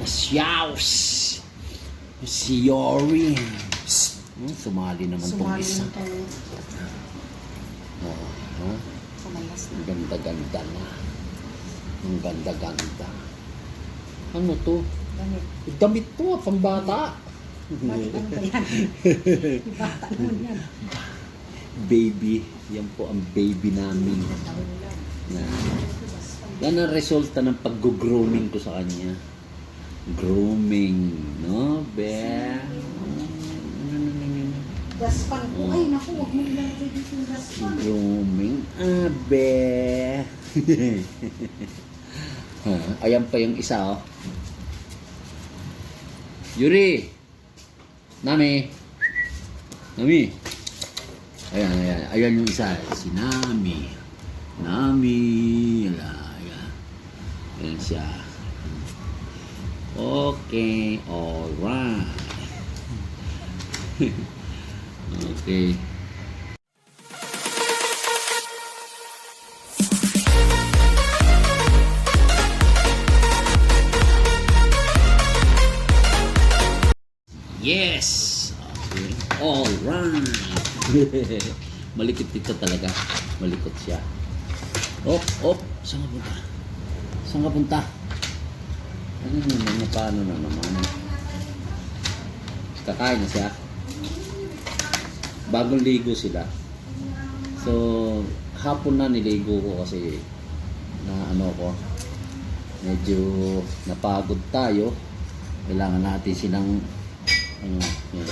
na siyaws. Si Yori. Hmm, sumali naman tong Sumali isa. ng tayo. Oh, oh. Kumalas na. Ang ganda-ganda na. Ang ganda-ganda. Ano to? Ganit. Damit to, ah, pambata. Bakit ano ba yan? Bata naman yan. baby. Yan po ang baby namin. Na, yan ang resulta ng pag-grooming ko sa kanya. Grooming, no? Be? Gaspan ko. Ay, naku, huwag mo ilalagay dito yung gaspan. Grooming, abe. Ha, Ayan pa yung isa, oh. Yuri! Nami! Nami! Ayan, ayan. Ayan yung isa. Si Nami. Nami. Ala, ayan. Ayan siya. Okay. Alright. okay. Yes! Okay. Alright! Malikot dito talaga. Malikot siya. Op, op! Saan ka punta? Saan ka punta? Ano naman? Paano na naman? Kakain na siya. Bagong ligo sila. So, hapon na niligo ko kasi na ano ko, medyo napagod tayo. Kailangan natin silang ano, yun.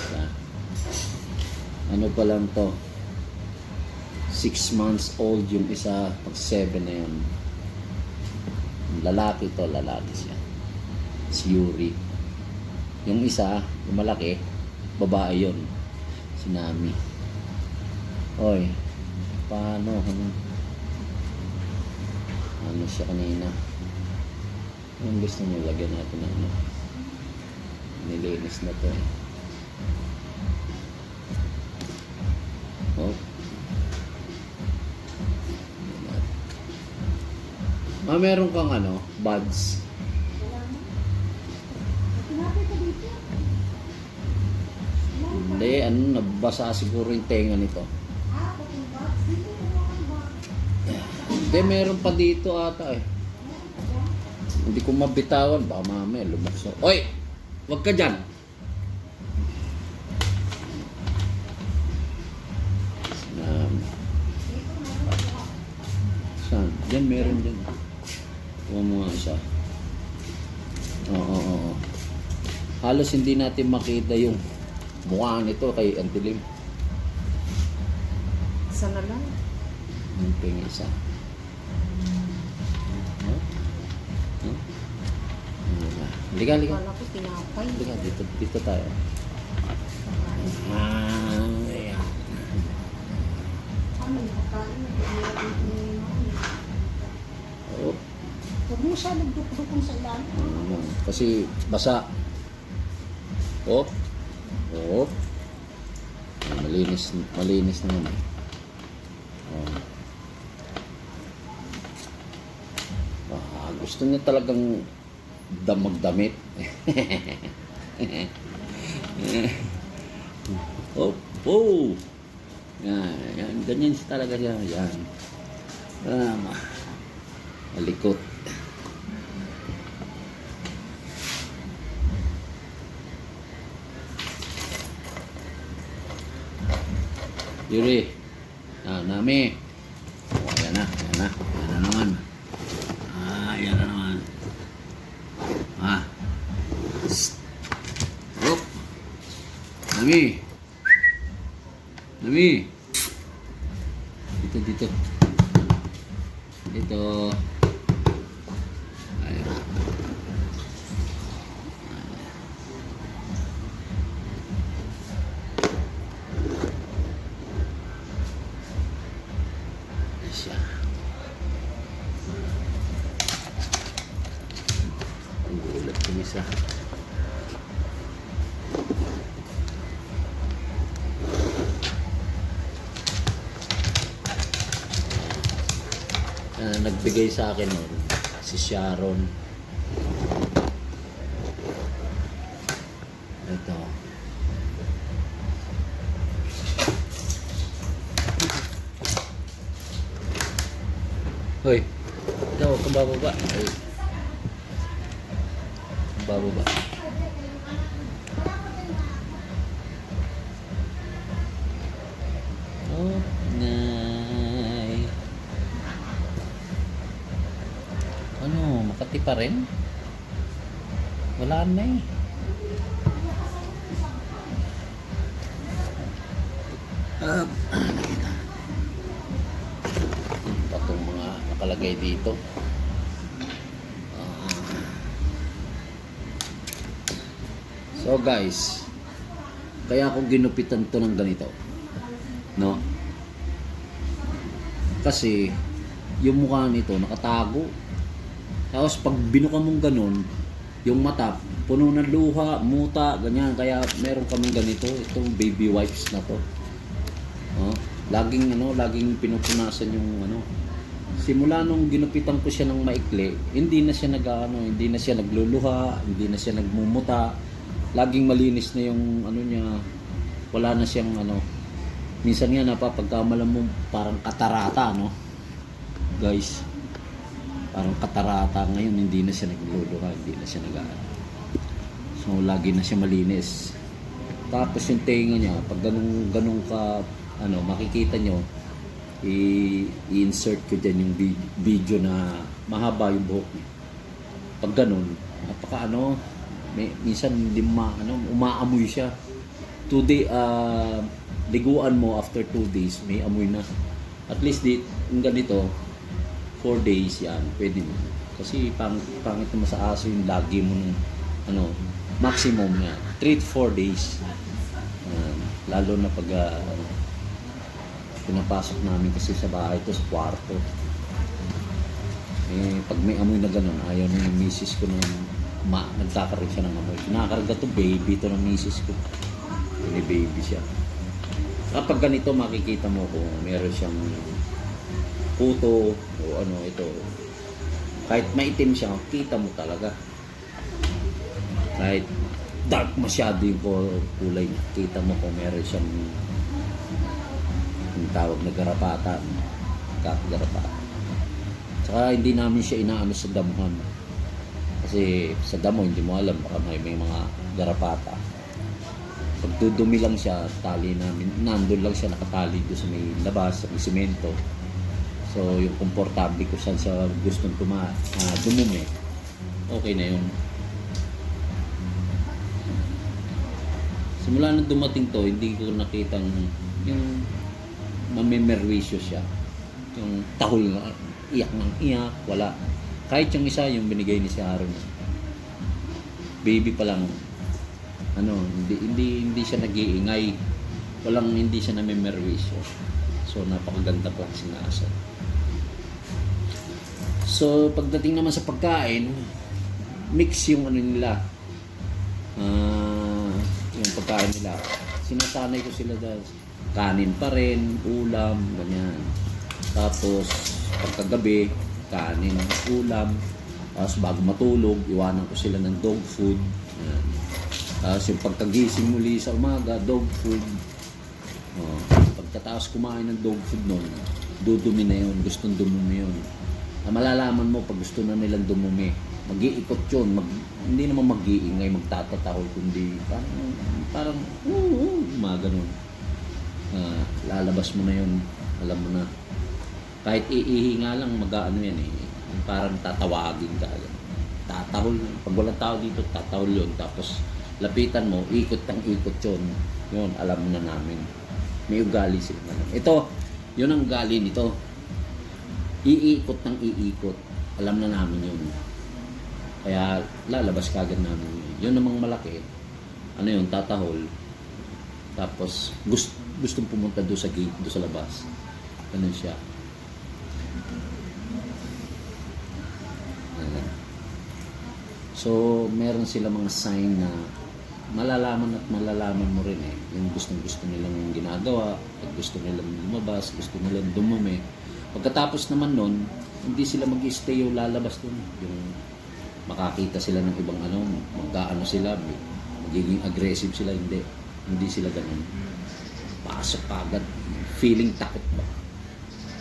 Ano pa lang to? 6 months old yung isa, pag 7 na yun. Lalaki to, lalaki siya. Si Yuri. Yung isa, yung malaki, babae yun. Si Nami. Oy, paano? Ano, ano siya kanina? Yung gusto niyo lagyan natin ng ano? Nilinis na to eh. Oh. Ah, meron kang ano, buds. Hindi, ano, nabasa siguro yung tenga nito. Hindi, meron pa dito ata eh. Hindi ko mabitawan, baka mamaya lumukso. Oy! Huwag ka dyan! Um, saan? Diyan, meron dyan. Huwag mo nga isa. Oo, oo, oo. Halos hindi natin makita yung mukha nito kay Antilim. Isa na lang. Yung ping isa. Huh? Huh? Halika, halika. Kala ko tinapay. Halika, dito, dito tayo. Ah, ayan. Ano yung mga. Oh, Huwag mo siya nagdukdukong sa ano, kasi basa. Oh. Oh. Ah, Malinis, malinis naman eh. Oh. Ah, gusto niya talagang damag-damit. oh, oh. Yan, yan, ganyan talaga siya. Yan. Tama. Malikot. Yuri. Ah, nami. Oh, ayan na, ayan na. Ayan na naman. Ah, ayan na naman. Ah. Psst. Hop. Nami. Nami. nagbigay sa akin nun, si Sharon. Ito. Hoy, ikaw, kung bababa. Ay. Bababa. Pa rin? Wala na eh. Ah, nakita. Pa itong mga nakalagay dito. Ah. So guys, kaya ako ginupitan to ng ganito. No? Kasi yung mukha nito nakatago. Tapos pag binuka mong ganun, yung mata puno ng luha, muta, ganyan. Kaya meron kaming ganito, itong baby wipes na to. Oh, laging ano, laging pinupunasan yung ano. Simula nung ginupitan ko siya ng maikli, hindi na siya nag-ano, hindi na siya nagluluha, hindi na siya nagmumuta. Laging malinis na yung ano niya. Wala na siyang ano. Minsan nga napapagkamalan mo parang katarata, no? Guys, parang katarata ngayon hindi na siya nagluluha, hindi na siya nag So lagi na siya malinis. Tapos yung tenga niya, pag ganun, ganun ka, ano, makikita nyo, i-insert ko dyan yung vid- video na mahaba yung buhok niya. Pag ganun, napaka ano, may, minsan hindi ma, ano, umaamoy siya. Two day, ah, liguan mo after two days, may amoy na. At least di, yung ganito, four days yan, pwede mo. Kasi pang, pangit naman sa aso yung lagi mo ng, ano, maximum yan. 3 to 4 days. Yan. lalo na pag ano, pinapasok namin kasi sa bahay to sa kwarto. Eh, pag may amoy na ganun, ayaw na yung misis ko nang ma nagkakaroon siya ng amoy. Kinakarga to baby to ng misis ko. May baby siya. Kapag ganito makikita mo kung meron siyang puto o ano ito. Kahit maitim siya, kita mo talaga. Kahit dark masyado yung kulay kita mo kung meron siyang yung tawag na garapata. Kakagarapata. Saka hindi namin siya inaano sa damuhan. Kasi sa damo, hindi mo alam, baka may, may mga garapata. Pag dudumi lang siya, tali namin, nandun lang siya nakatali doon sa may labas, sa may simento. So, yung komportable ko saan sa gustong tuma, ah, dumumi, okay na yun. Simula nung dumating to, hindi ko nakitang yung mamimerwisyo siya. Yung tahol na iyak ng iyak, wala. Kahit yung isa, yung binigay ni si Aaron. Baby pa lang. Ano, hindi hindi hindi siya nag-iingay. Walang hindi siya namimerwisyo. So napakaganda klase na aso. So pagdating naman sa pagkain, mix yung ano nila. Ah, yung pagkain nila. Sinasanay ko sila dahil kanin pa rin, ulam, ganyan. Tapos pagkagabi, kanin, ulam. Tapos bago matulog, iwanan ko sila ng dog food. Yan. Tapos yung pagkagising muli sa umaga, dog food. Oh, pagkatapos kumain ng dog food nun, dudumi na yun, gustong dumumi yun. Ah, malalaman mo pag gusto na nilang dumumi. Mag-iikot yun, mag, hindi naman mag-iingay, magtatatahol, kundi parang, parang, uh, uh, mga ganun. Ah, lalabas mo na yun, alam mo na. Kahit iihi nga lang, mag-ano yan eh. Parang tatawagin ka. Tatahol. Pag walang tao dito, tatahol yun. Tapos, lapitan mo, ikot ng ikot yun. Yun, alam mo na namin. May ugali sila. Ito, yun ang ugali nito. Iikot ng iikot. Alam na namin yun. Kaya, lalabas kagad namin. Yun namang malaki. Ano yun, tatahol. Tapos, gust, gustong pumunta doon sa gate, doon sa labas. Ganun siya. So, meron sila mga sign na malalaman at malalaman mo rin eh. Yung gustong gusto nilang ginagawa, pag gusto nilang lumabas, gusto nilang dumumi. Pagkatapos naman nun, hindi sila mag-stay o lalabas dun. Yung makakita sila ng ibang ano, magkaano sila, magiging aggressive sila, hindi. Hindi sila ganun. Pasok agad, feeling takot ba?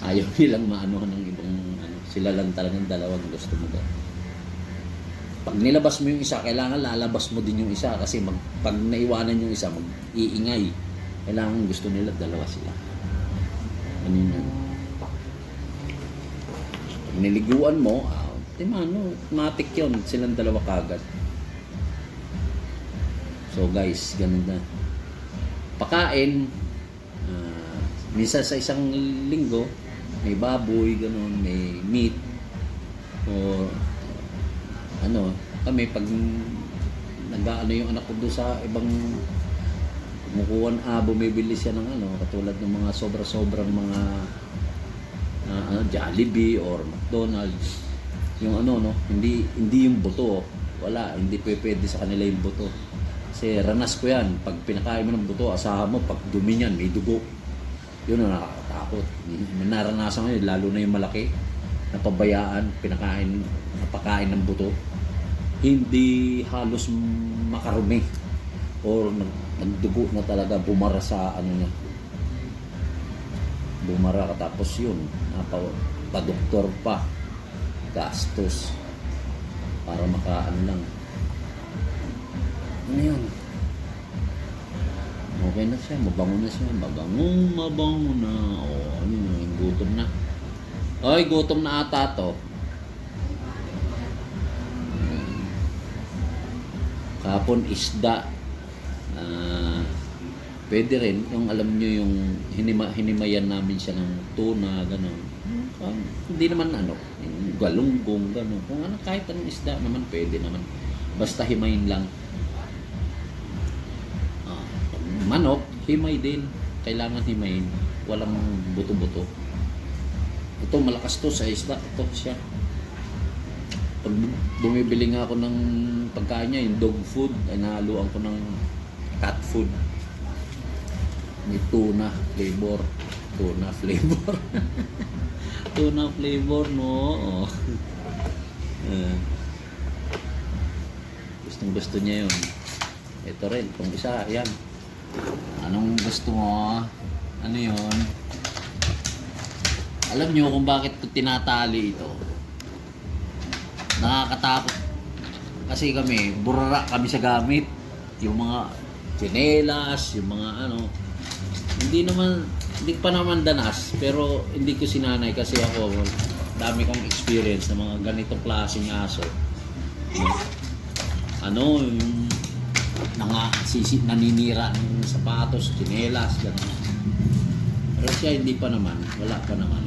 Ayaw nilang maanuhan ng ibang ano. Sila lang talagang dalawang gusto mo doon. Pag nilabas mo yung isa, kailangan lalabas mo din yung isa kasi mag, pag naiwanan yung isa, mag-iingay. Kailangan gusto nila dalawa sila. Ano yun? Niliguan mo, ah, di mano, matik yun. Silang dalawa kagad. So guys, ganun na. Pakain, ah, minsan sa isang linggo, may baboy, ganun, may meat, o ano, kami pag nag-ano yung anak ko doon sa ibang kumukuha ah, bumibili siya ng ano, katulad ng mga sobra-sobrang mga ah, ano, Jollibee or McDonald's. Yung ano, no, hindi hindi yung buto. Wala, hindi pwede sa kanila yung buto. Kasi ranas ko yan. Pag pinakain mo ng buto, asahan mo, pag dumi may dugo. Yun ang nakakatakot. Naranasan ko yun, lalo na yung malaki. Napabayaan, pinakain, napakain ng buto. Hindi halos makarumi. Or nag, nagdugo na talaga, bumara sa ano niya. Bumara ka tapos yun. Napa, pa-doktor pa. Gastos. Para maka ano lang. Ano yun? Okay na siya, mabango na siya. Mabangong mabango na. O, ano yun, gutom na. Oy, gutom na ata to. Kapon isda. Ah, pwede rin, yung alam nyo yung hinima, hinimayan namin siya ng tuna, gano'n. Ah, hindi naman ano, galunggong, gano'n. Kung ano, kahit anong isda naman, pwede naman. Basta himayin lang. Ah, manok, himay din. Kailangan himayin. Walang buto-buto. Ito, malakas to sa isda. Ito siya. Pag bumibili nga ako ng pagkain niya, yung dog food, ay nahaluan ko ng cat food. May tuna flavor. Tuna flavor. tuna flavor, no? Eh. Gustong gusto niya yun. Ito rin, kung isa, yan. Anong gusto mo? Ano yun? Alam niyo kung bakit ko tinatali ito? Nakakatakot. Kasi kami, burara kami sa gamit. Yung mga tsinelas, yung mga ano. Hindi naman, hindi pa naman danas. Pero hindi ko sinanay kasi ako, dami kong experience ng mga ganitong klaseng aso. Ano, yung nanga, sisi, naninira ng sapatos, tsinelas, gano'n. Pero siya hindi pa naman, wala pa naman.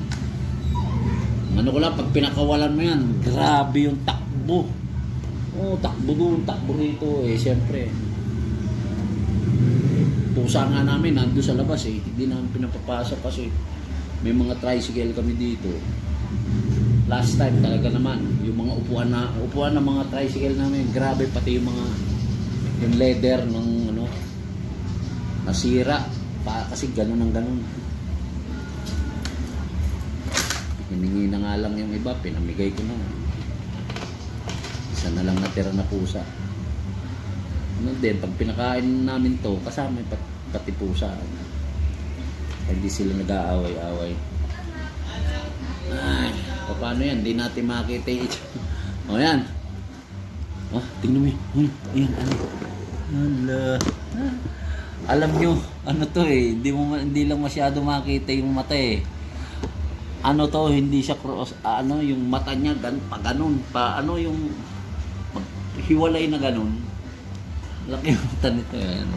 Ano ko lang, pag pinakawalan mo yan, grabe yung takbo. Oh, takbo doon, takbo rito. Eh, siyempre. Pusa nga namin, nando sa labas eh. Hindi namin pinapapasa kasi may mga tricycle kami dito. Last time talaga naman, yung mga upuan na upuan ng mga tricycle namin, grabe pati yung mga yung leather ng ano nasira pa kasi ganun ang ganun. Hiningi na nga lang yung iba, pinamigay ko na. Isa na lang natira na pusa. Ano din, pag pinakain namin to, kasama pat, pati pusa. Hindi sila nag-aaway-away. Ay, paano yan? Hindi natin makita ito. O yan. Ah, tingnan mo yun. Ayan, ano? Hala. Alam nyo, ano to eh, hindi, mo, hindi lang masyado makita yung mata eh ano to, hindi siya cross, ah, ano, yung mata niya, gan, pa ganun, pa ano yung, hiwalay na ganun. Laki yung mata nito, eh, ano.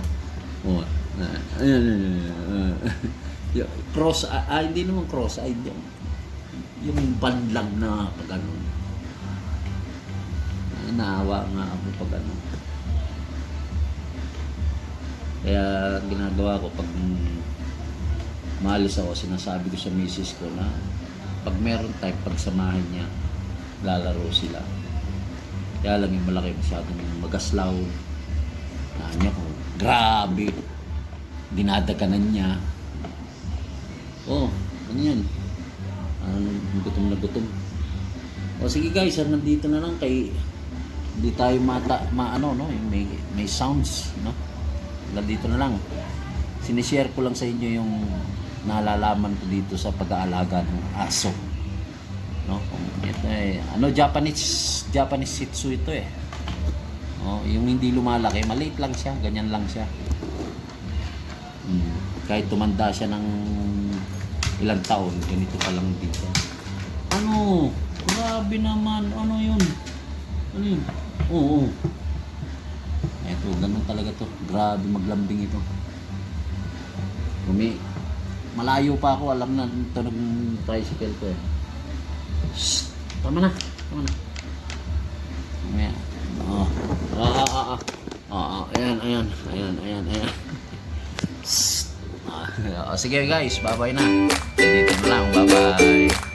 Oh, ah, ayan, ayan, ayan. Yung cross, ah, ah, hindi naman cross, ay, yung, yung panlag na pag. Ah, naawa nga ako pag ano. Kaya ginagawa ko pag maalis ako, sinasabi ko sa misis ko na pag meron time, pagsamahin niya, lalaro sila. Kaya lang yung malaki masyadong magaslaw. Na niya ko, grabe. Dinadaganan niya. Oh, ano yan? Ano, gutom na gutom. O sige guys, ah, nandito na lang kay hindi tayo mata, maano, no? Yung May, may sounds, no? Nandito na lang. Sinishare ko lang sa inyo yung nalalaman ko dito sa pag-aalaga ng aso. No? Ito eh, ano Japanese Japanese Shih Tzu ito eh. Oh, yung hindi lumalaki, maliit lang siya, ganyan lang siya. Mm. Kahit tumanda siya ng ilang taon, ganito pa lang din siya. Ano? Grabe naman. Ano yun? Ano yun? Oo. oo. Eto, ganun talaga to. Grabe maglambing ito. Umi, malayo pa ako, alam na tunog ng tricycle ko eh. Shh! Tama na, tama na. Mamaya. Oo. Ah, ah, ah, ah, ayan, ayan, ayan, ayan, ayan. Ah, sige guys, bye-bye na. Dito na lang, bye-bye.